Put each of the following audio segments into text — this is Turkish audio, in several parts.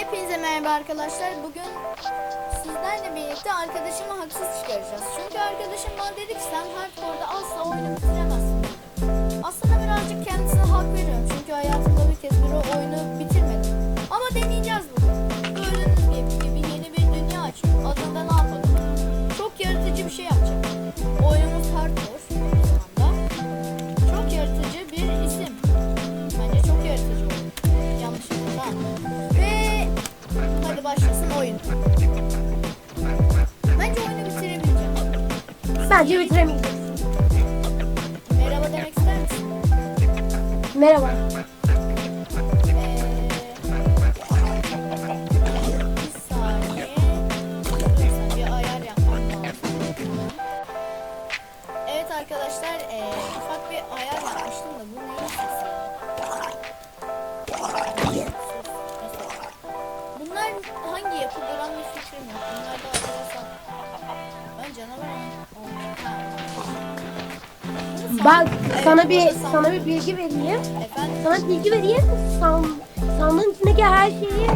Hepinize merhaba arkadaşlar. Bugün sizlerle birlikte arkadaşımı haksız çıkaracağız. Çünkü arkadaşım bana dedi ki sen hardcore'da asla oyunu bitiremezsin. Aslında birazcık kendisine hak veriyorum. Çünkü hayatımda bir kez bir oyunu bitirmedim. Bence bitiremeyeceğiz. Merhaba demek ister misin? Merhaba. Bak sana bir sana bir bilgi vereyim. Sana bilgi vereyim. San, sandığın içindeki her şeyi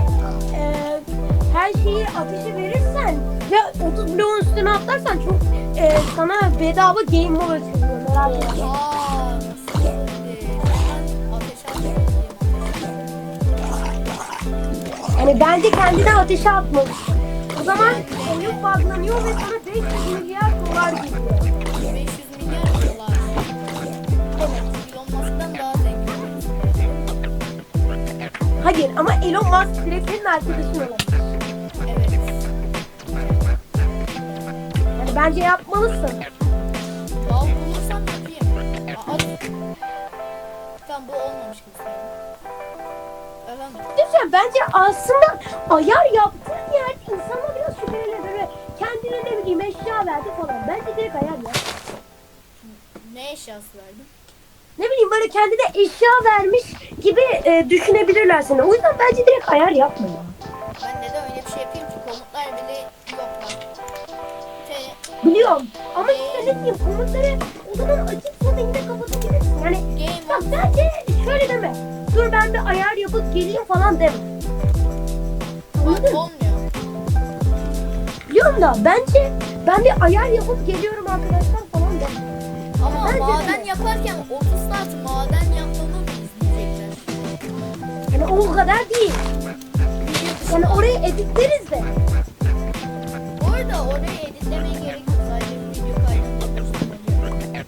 e, her şeyi ateşe verirsen ve 30 bloğun üstüne atlarsan çok e, sana bedava game mode açılıyor. Merak etme. Yani bence kendine ateşe atmalısın. O zaman oyun buglanıyor ve sana 500 milyar dolar geliyor. Hayır ama Elon Musk direkt senin arkadaşın olabilir. Evet. Yani bence yapmalısın. Bal bulursam yapayım. Aa. Tamam bu olmamış gibi? Güzel bence aslında ayar yaptığın yerde insana biraz şüphelenir böyle kendine ne bileyim eşya verdi falan. Bence direkt ayar ya. Ne eşyası verdin? Ne bileyim böyle kendine eşya vermiş gibi e, düşünebilirler seni. O yüzden bence direkt ayar yapma ya. Ben neden öyle bir şey yapayım ki? Komutlar bile yok bak. Te Biliyorum ama işte ne diyeyim komutları o zaman açıp yine kapatabilirsin. Yani game bak bence şöyle deme. Dur ben bir ayar yapıp geleyim falan deme. Anladın mı? olmuyor. Biliyorum da bence ben bir ayar yapıp geliyorum arkadaşlar. Ama maden yaparken 30 saat maden yapmamı mı izleyecekler? Yani o kadar değil. Yani orayı editleriz de. Bu arada orayı editlemeye gerek yok. Sadece video gösteriyor.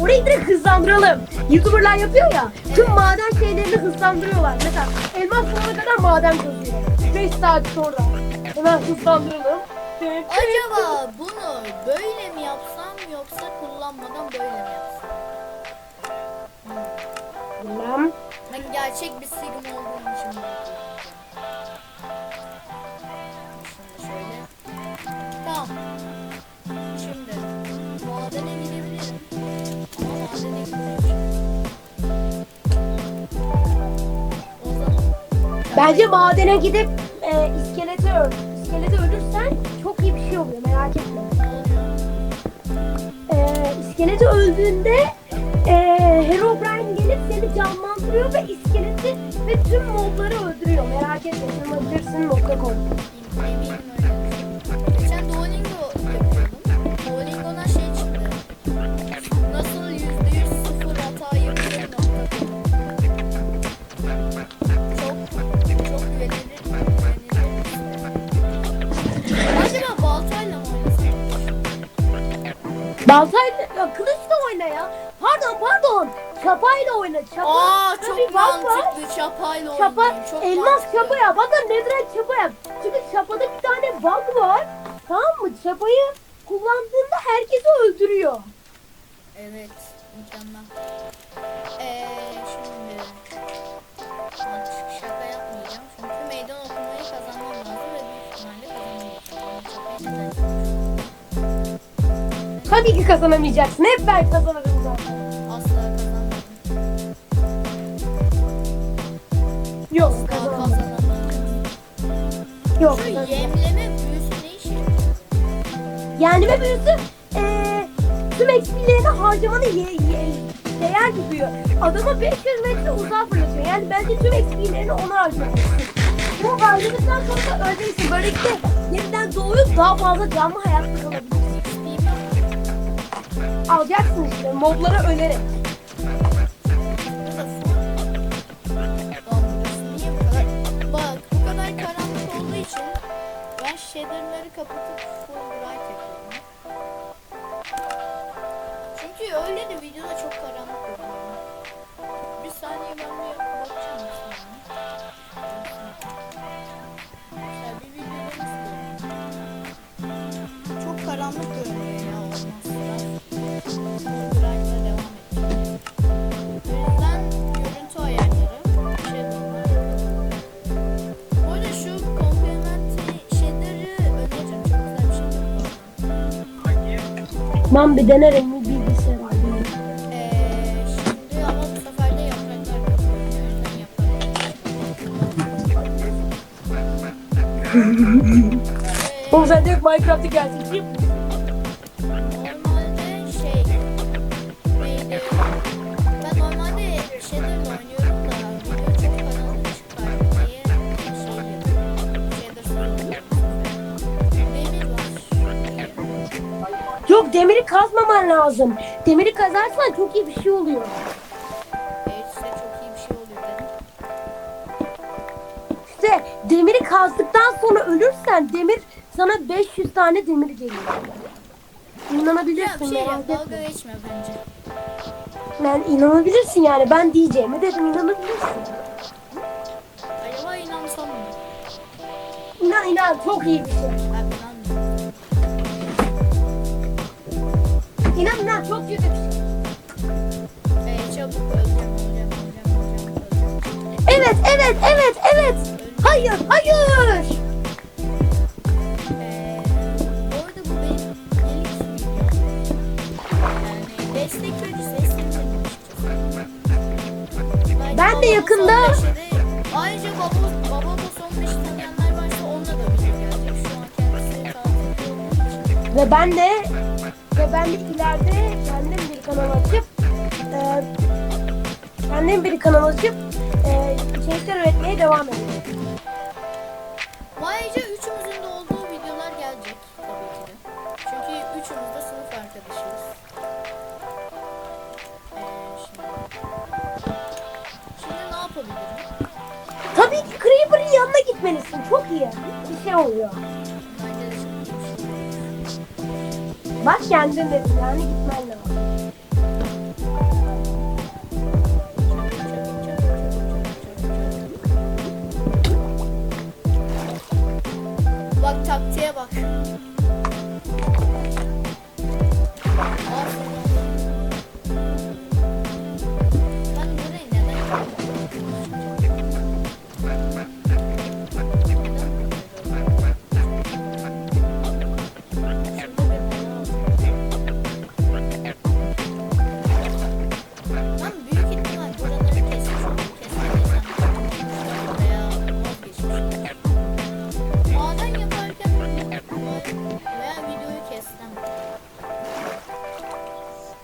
Orayı direkt hızlandıralım. YouTuber'lar yapıyor ya. Tüm maden şeylerini hızlandırıyorlar. Mesela elmas bulana kadar maden kazıyor. 5 saat sonra. Hemen hızlandıralım. Acaba bunu böyle mi yapsam yoksa kullanmadan böyle mi yapsam? Bilmem. Ben gerçek bir sigma olduğum için bunu. Şimdi şöyle. Tamam. Şimdi madene gidebilirim. Ama madene Bence madene gidip e, iskeleti öl. Öldüğünde e, Herobrine gelip seni canlandırıyor ve iskeleti ve tüm mobları öldürüyor. Merak etme. Tırmanabilirsin nokta.com. Eminim öyle. Geçen Duolingo yapıyordum. Duolingo'dan şey çıktı. Nasıl yüzde yüz sıfır hata nokta. Çok, çok güvenilir. güvenilir. Acaba baltayla mı oynasam? Baltayla, Çapayla oyna. Çapa. Aa çok var. mantıklı. Çapayla Çapa, oynayayım. Çok elmas mantıklı. çapa yap. Hatta nediren çapa yap. Çünkü çapada bir tane bug var. Tamam mı? Çapayı kullandığında herkesi öldürüyor. Evet, mükemmel. Eee şimdi artık şaka yapmayacağım çünkü meydan okumayı kazanmam lazım ve büyük ihtimalle kazanamayacağım. Neden? Tabii ki kazanamayacaksın. Hep ben kazanırım zaten. Yok. Yok. Şu yemleme büyüsü ne? Yani ve büyüsü eee tüm XP'lerini harcamanı ye, ye, değer gidiyor. Adamı 500 metre uzağa fırlatıyor. Yani bence tüm XP'lerini ona harcamışsın. Bu harcadıktan sonra da öleceksin. Böylelikle yeniden doğup daha fazla canlı hayatta kalabilirsin. Alacaksın işte moblara ölerek. Kapatıp full bright yapıyorum. Çünkü öyle de videoda çok karanlık oluyor. Bir saniye ben bir bakacağım. Mesela bir videoda görünüyor? Çok karanlık görünüyor ya olmazsa. Ben bir denerim bir bilgisayar aldım. Ee, şimdi ama bu sefer de yapraklar katılıyor. O yüzden yapraklar. Oğlum sen direkt Minecraft'a gelsin. Kim? Normalde şey neydi? Ben normalde shader'la oynuyorum Demiri kazmaman lazım. Demiri kazarsan çok iyi bir şey oluyor. Evet size çok iyi bir şey oluyor dedim. İşte demiri kazdıktan sonra ölürsen demir sana 500 tane demir geliyor. Ya İnanabilirsin bir şey merak yap etme. dalga geçme bence. Ben inanabilirsin yani ben diyeceğimi dedim inanabilirsin. Acaba inansam mı? İnan inan çok iyi bir şey. İnan çok kötü bir şey. Ee, çabuk öleceğim öleceğim öleceğim. Evet evet evet evet. Hayır hayır. Ee, bu arada bu benim. Yani destek Ben de yakında- Ayrıca baba, babamın son 5 tanıyanlar varsa onunla da video gelecek. Şu an kendisi. Ve ben de ve ben de ileride kendim bir kanal açıp e, kendim bir kanal açıp e, içerikler üretmeye devam edeceğim. Ayrıca üçümüzün de olduğu videolar gelecek tabii ki de. Çünkü üçümüz de sınıf arkadaşıyız. Ee, şimdi... Şimdi ne yapabilirim? Tabii ki Creeper'ın yanına gitmelisin. Çok iyi. Bir şey oluyor. Bak kendin dedin yani gitmen lazım. Bak taktiğe bak.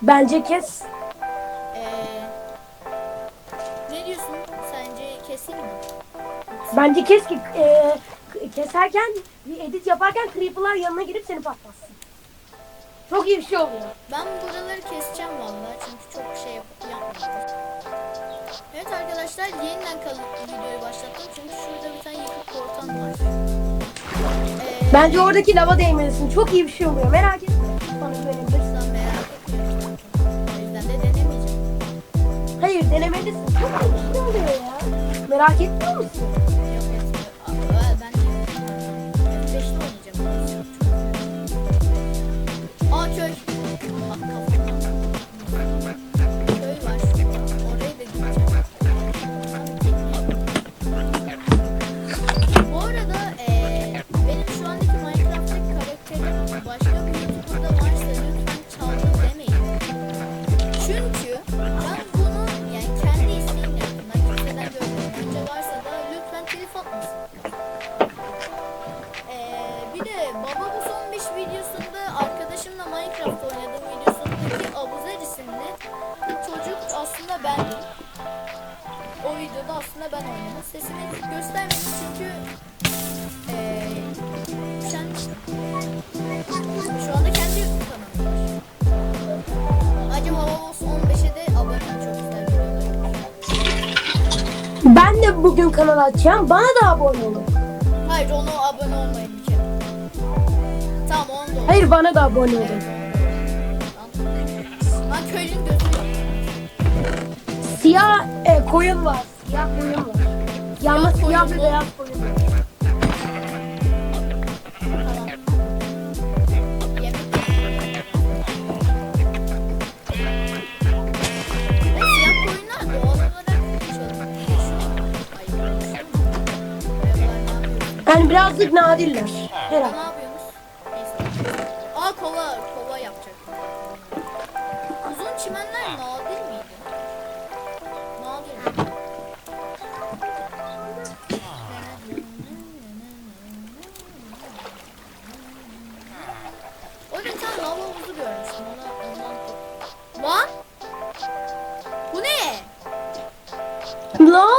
Bence kes. Ee, ne diyorsun? Sence keseyim mi? Bence kes ki e, keserken bir edit yaparken Creeper'lar yanına girip seni patlatsın. Çok iyi bir şey oluyor. Ben buraları keseceğim vallahi çünkü çok şey yap yapmıyorum. Evet arkadaşlar yeniden kalıp videoyu başlattım çünkü şurada bir tane yıkık portal var. Ee, Bence oradaki lava değmelisin. Çok iyi bir şey oluyor. Merak etme. Hayır denemelisin. Çok şey oluyor ya. Merak etmiyor musun? Açacağım. Bana da abone olun. Hayır onu abone olmayın bir kere. Tamam onu da olur. Hayır bana da abone olun. Ben köylünün gözünü Siyah e, koyun var. Siyah koyun var. Yanında Siyah mu? beyaz koyun Yani birazcık nadirler. Ne Herhalde. yapıyorsunuz? Neyse. Aa kova, kova yapacak. Uzun çimenler nadir miydi? Nadir mi? O bir tane lava havuzu görmüştüm. Ona, ondan... Lan! Bu ne? Lan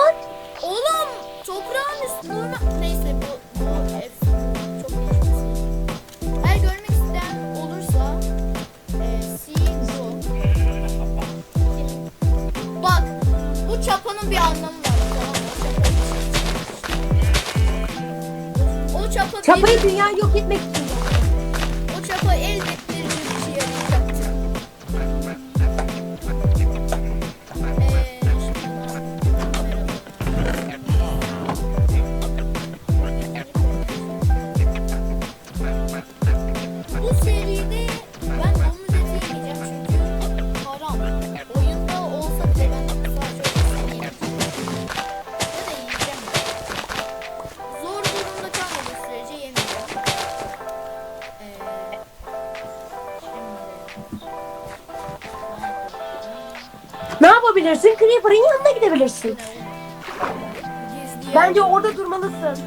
bir anlamı var. O çapa çapayı dünya yok etmek için. Yapabilirsin? Creeper'ın yanına gidebilirsin. Bence orada durmalısın.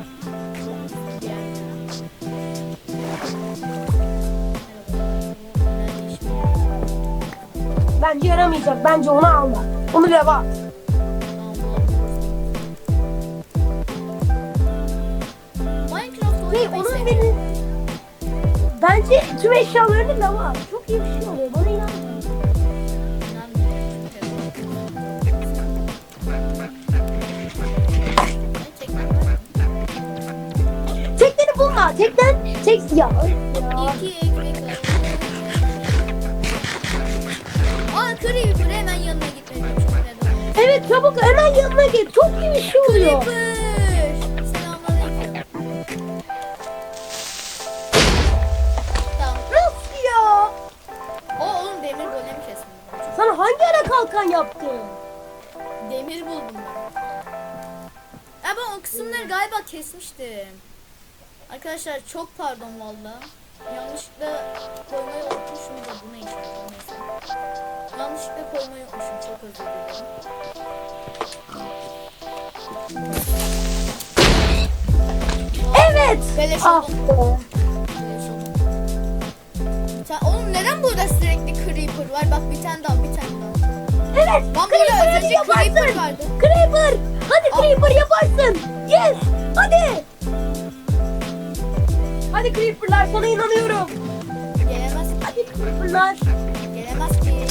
Bence yaramayacak. Bence onu alma. Onu lava at. Oynamayı onun benim... Bence tüm eşyalarını lava at. Teknen... Tek... Ya. İki ekmek var. Aa Creeper hemen yanına neden? Evet çabuk hemen yanına git. Çok iyi bir şey oluyor. Creeper! Selamünaleyküm. Tamam. Nasıl ya? O oğlum demir golem kestim. Sana hangi ara kalkan yaptın? Demir buldum ben. Ben o kısımları galiba kesmiştim. Arkadaşlar çok pardon valla. Yanlışlıkla koymayı unutmuşum da bu ne işe yarıyor, neyse. Yanlışlıkla koymayı unutmuşum çok özür dilerim. Evet. Beleş Ah oldum. Sen, oğlum neden burada sürekli creeper var? Bak bir tane daha bir tane daha. Evet. Burada Creeper hadi yaparsın. creeper vardı. Creeper. Hadi Creeper yaparsın. Yes. Hadi. Hadi Creeper'lar sana inanıyorum. Gelemez, Hadi Creeper'lar. gelemez ki,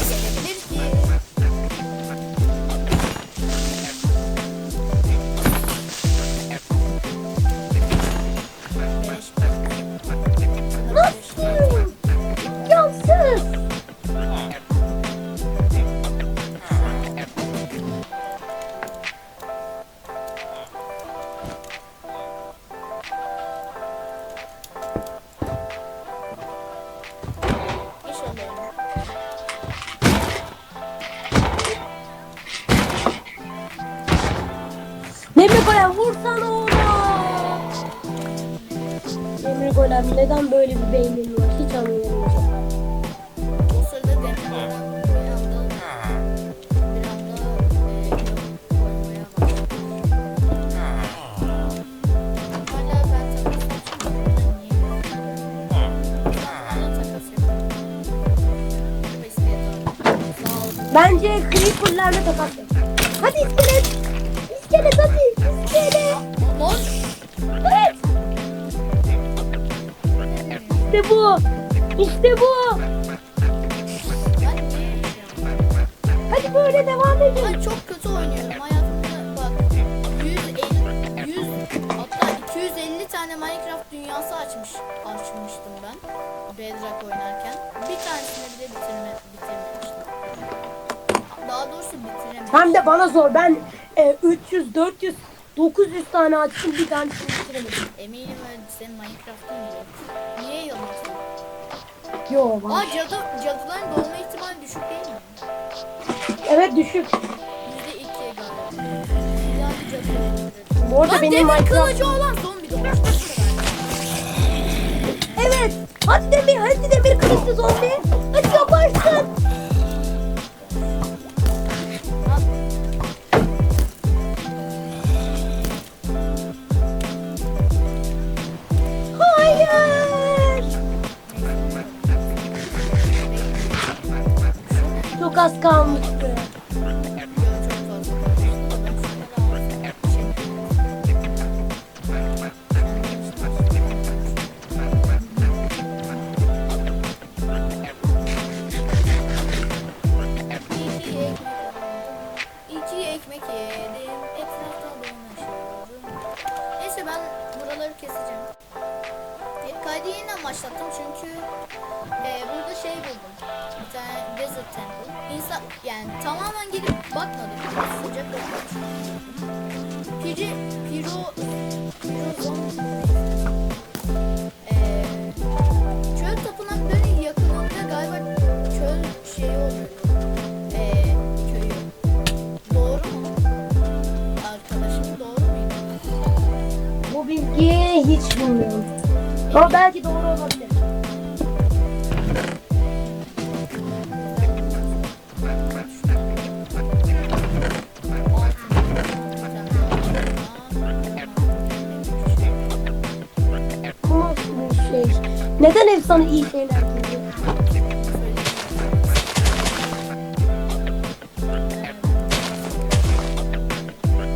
İşte bu. Hadi böyle devam edin. Ben çok kötü oynuyorum. Hayatımda bak 150, 100 hatta 250 tane Minecraft dünyası açmış açmıştım ben. Bedrock oynarken. Bir tanesini bile bitirme, bitirmemiştim. Daha doğrusu bitiremedim. Hem de bana zor. Ben e, 300, 400, 900 tane açtım bir tanesini bitiremedim. Eminim öyle senin Minecraft'ın yok. Niye yanılsın? Yo var. Aa cadı, cadıların doğma ihtimali düşük değil mi? Evet düşük. Yüzde ikiye. Yani cadı. Bu arada Lan benim demir Minecraft... kılıcı olan zombi. Evet. Hadi demir, hadi demir kılıçlı zombi. Hadi yaparsın. Çok az Ama belki doğru olabilir. Şey? Neden hep sana iyi şeyler geliyor?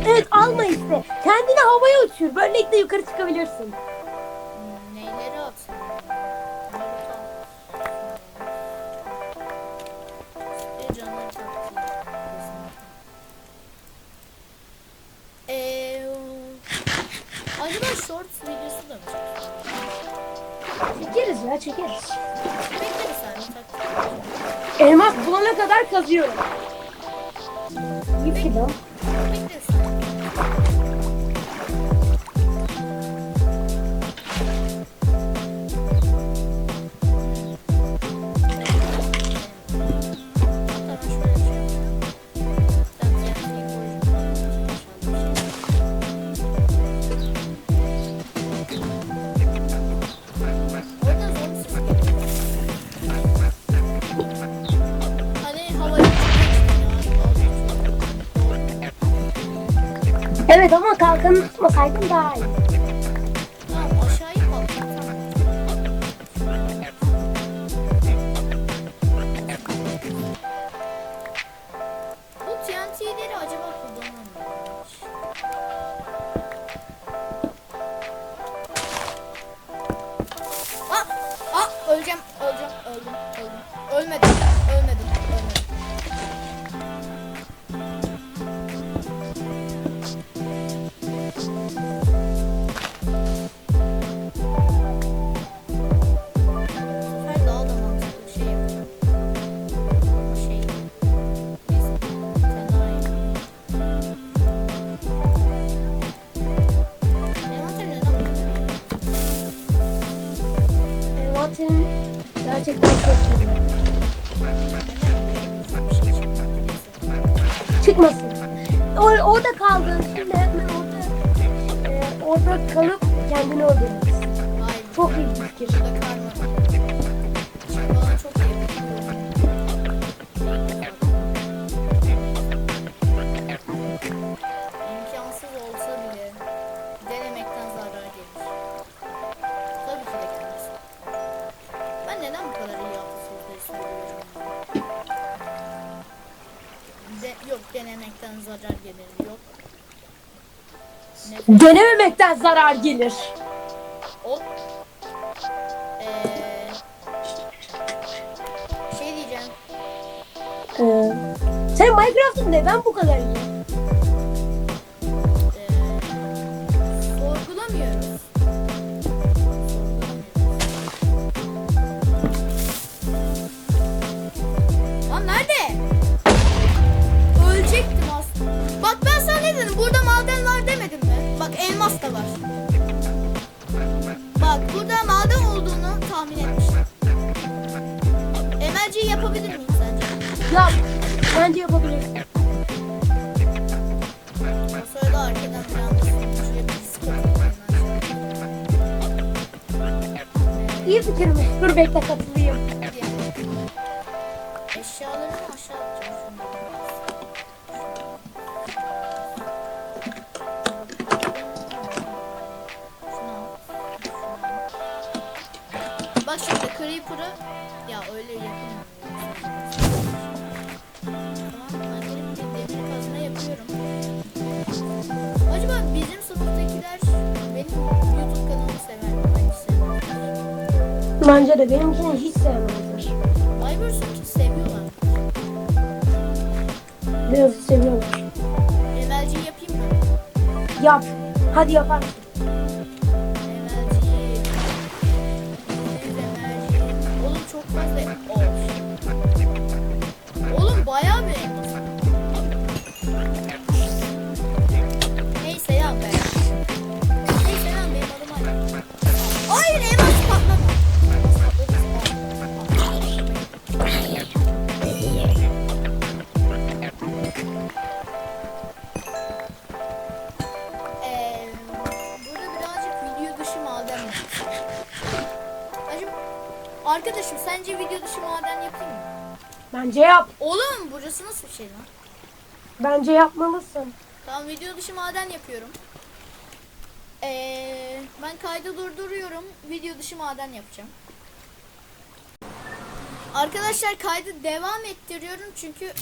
Evet alma işte. Kendini havaya uçur. Böylelikle yukarı çıkabilirsin. Evet ama kalkanı tutmasaydın daha iyi. Denememekten zarar gelir. Hop. Ee, şey diyeceğim. Ee, sen Minecraft'ın neden bu kadar iyi? Yapabilir miyim sence? Yap. Bence yapabilirsin. O sırada arkadan İyi fikirmiş. Dur bekle katılayım. Bence de benimkini hiç sevmezler. Aybersunk'i seviyorlar. Biraz seviyorlar. Emelci yapayım mı? Yap. Hadi yaparsın. Emelci. Emelci. Oğlum çok fazla. Of. Arkadaşım sence video dışı maden yapayım mı? Bence yap. Oğlum burası nasıl bir şey lan? Bence yapmalısın. Tamam video dışı maden yapıyorum. Ee, ben kaydı durduruyorum. Video dışı maden yapacağım. Arkadaşlar kaydı devam ettiriyorum çünkü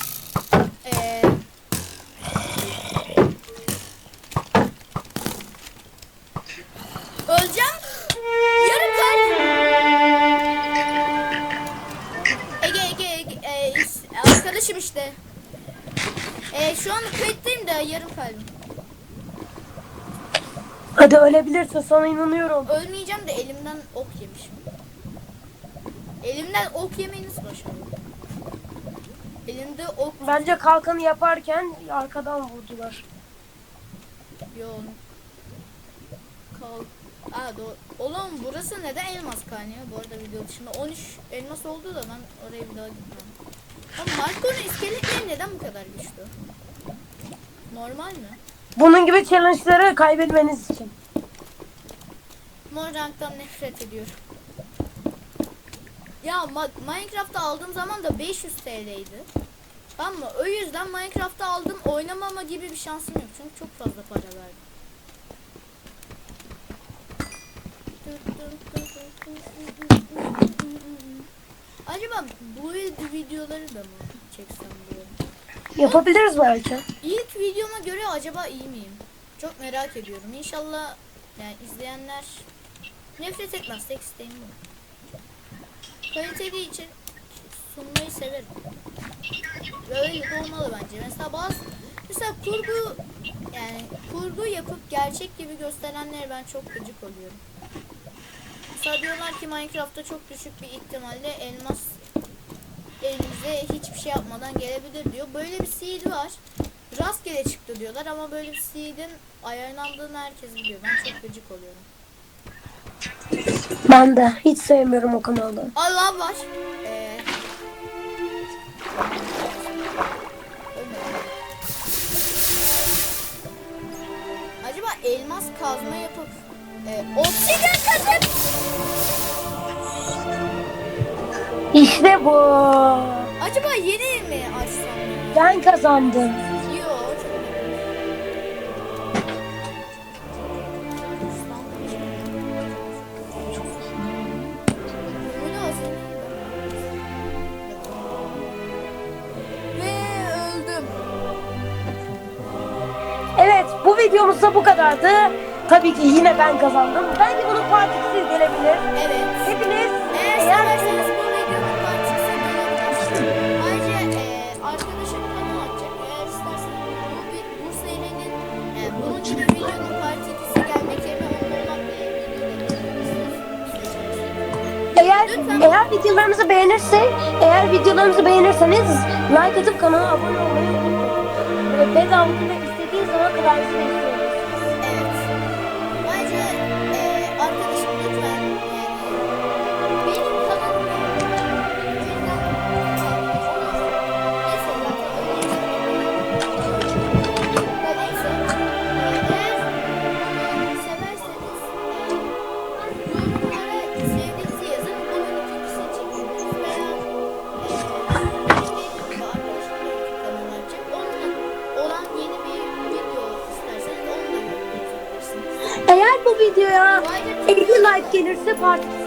ee, an kayıttayım da yarım kalbim. Hadi ölebilirsin sana inanıyorum. Ölmeyeceğim de elimden ok yemişim. Elimden ok yemeyi nasıl başardım? Elimde ok Bence kalkanı yaparken arkadan vurdular. yoğun. Kal. Aa doğru. Oğlum burası neden elmas kaynıyor? Bu arada video dışında 13 elmas oldu da ben oraya bir daha gitmem. Oğlum hardcore iskeletleri neden bu kadar güçlü? Normal mi? Bunun gibi challenge'ları kaybetmeniz için. Mor ranktan nefret ediyorum. Ya Minecraft'ta aldığım zaman da 500 TL'ydi. Tamam mı? O yüzden Minecraft'ta aldım oynamama gibi bir şansım yok. Çünkü çok fazla para verdim. Acaba bu videoları da mı çeksem diyorum. Yapabiliriz belki. İlk videoma göre acaba iyi miyim? Çok merak ediyorum. İnşallah yani izleyenler nefret etmez. Tek isteğim bu. Kaliteli için sunmayı severim. Böyle olmalı bence. Mesela bazı mesela kurgu yani kurgu yapıp gerçek gibi gösterenlere ben çok gıcık oluyorum. Mesela diyorlar ki Minecraft'ta çok düşük bir ihtimalle elmas elinize hiçbir şey yapmadan gelebilir diyor. Böyle bir seed var. Rastgele çıktı diyorlar ama böyle bir seed'in ayarlandığını herkes biliyor. Ben çok gıcık oluyorum. Ben de hiç sevmiyorum o kanalı. Allah var. Ee. Acaba elmas kazma yapıp e, obsidyen kazıp İşte bu. acaba yeni mi açsam? Ben kazandım. Yok. Evet bu videomuz da bu kadardı. Tabii ki yine ben kazandım. Belki bunun partisi gelebilir. Evet. Hepiniz Eğer eğer Eğer videolarımızı beğenirse, eğer videolarımızı beğenirseniz like atıp kanala abone olmayı unutmayın. Bedava ve istediğiniz zaman kadar izleyin. gelirse partisi